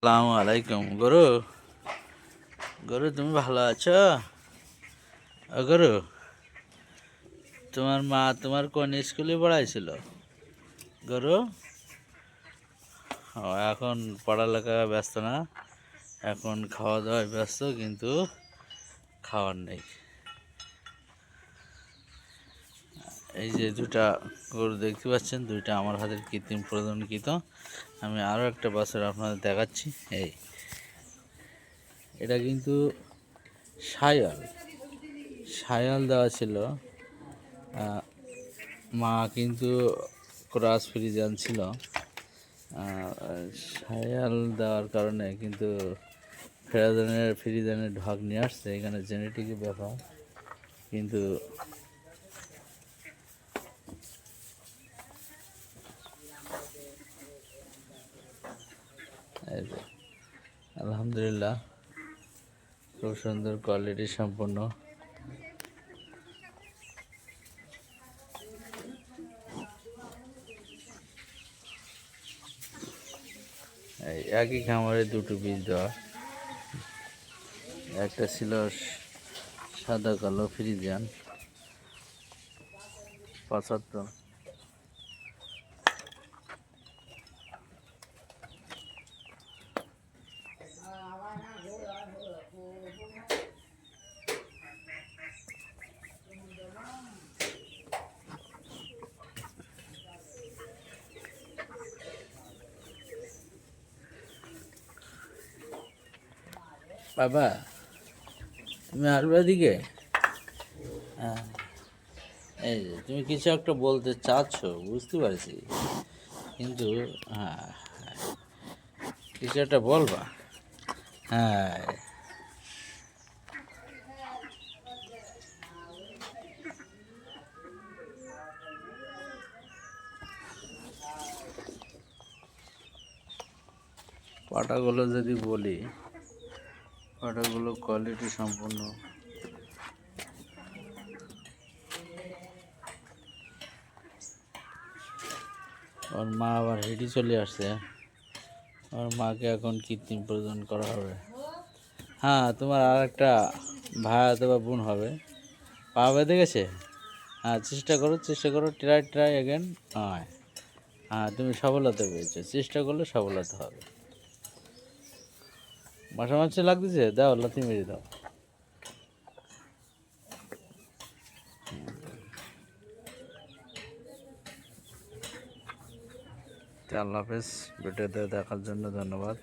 আসসালামু আলাইকুম। গরু? গরু, তুমি ভালো আছো? গরু, তোমার মা তোমার কোন স্কুলে পড়াইছিল? গরু? এখন পড়ালেখা ব্যস্ত না। এখন খাওয়া দাওয়ায় ব্যস্ত, কিন্তু খাওয়ার নেই। এই যে দুটা গরু দেখতে পাচ্ছেন, দুইটা আমার হাতের কৃত্রিম প্রজননকৃত। আমি আরও একটা বছর আপনাদের দেখাচ্ছি। এই, এটা কিন্তু সায়াল সায়াল দেওয়া ছিল। মা কিন্তু ক্রাস ফ্রিজান ছিল। সায়াল দেওয়ার কারণে কিন্তু ফেরাজানের ফ্রিজানের ঢক নিয়ে আসছে। এখানে জেনেটিকের ব্যাপার। কিন্তু আলহামদুলিল্লাহ, খুব সুন্দর কোয়ালিটি সম্পন্ন। এই একই খামারে দুটো বীজ দেওয়া। একটা ছিল সাদা কালো ফ্রিজিয়ান পঁচাত্তর। বাবা, তুমি আসবে এদিকে? হ্যাঁ। এই যে, তুমি কিছু একটা বলতে চাচ্ছ, বুঝতে পারছি। কিন্তু হ্যাঁ। কিছু একটা বলবা? হ্যাঁ। পাটাগুলো যদি বলি পাটাগুলো কোয়ালিটি সম্পূর্ণ। ওর মা আবার হেঁটে চলে আসছে। ওর মাকে এখন কৃত্রিম প্রদান করা হবে। হ্যাঁ তোমার আর একটা ভাই অথবা বোন হবে। পা বেঁধে গেছে? হ্যাঁ চেষ্টা করো চেষ্টা করো। ট্রাই ট্রাই অ্যাগেন হ্যাঁ হ্যাঁ তুমি সফলতা পেয়েছ। চেষ্টা করলে সফলতা হবে। মাসামাছি লাগতেছে দাও লাথি মেরে দাও। আল্লাহ হাফেজ ভিডিওতে দেখার জন্য ধন্যবাদ।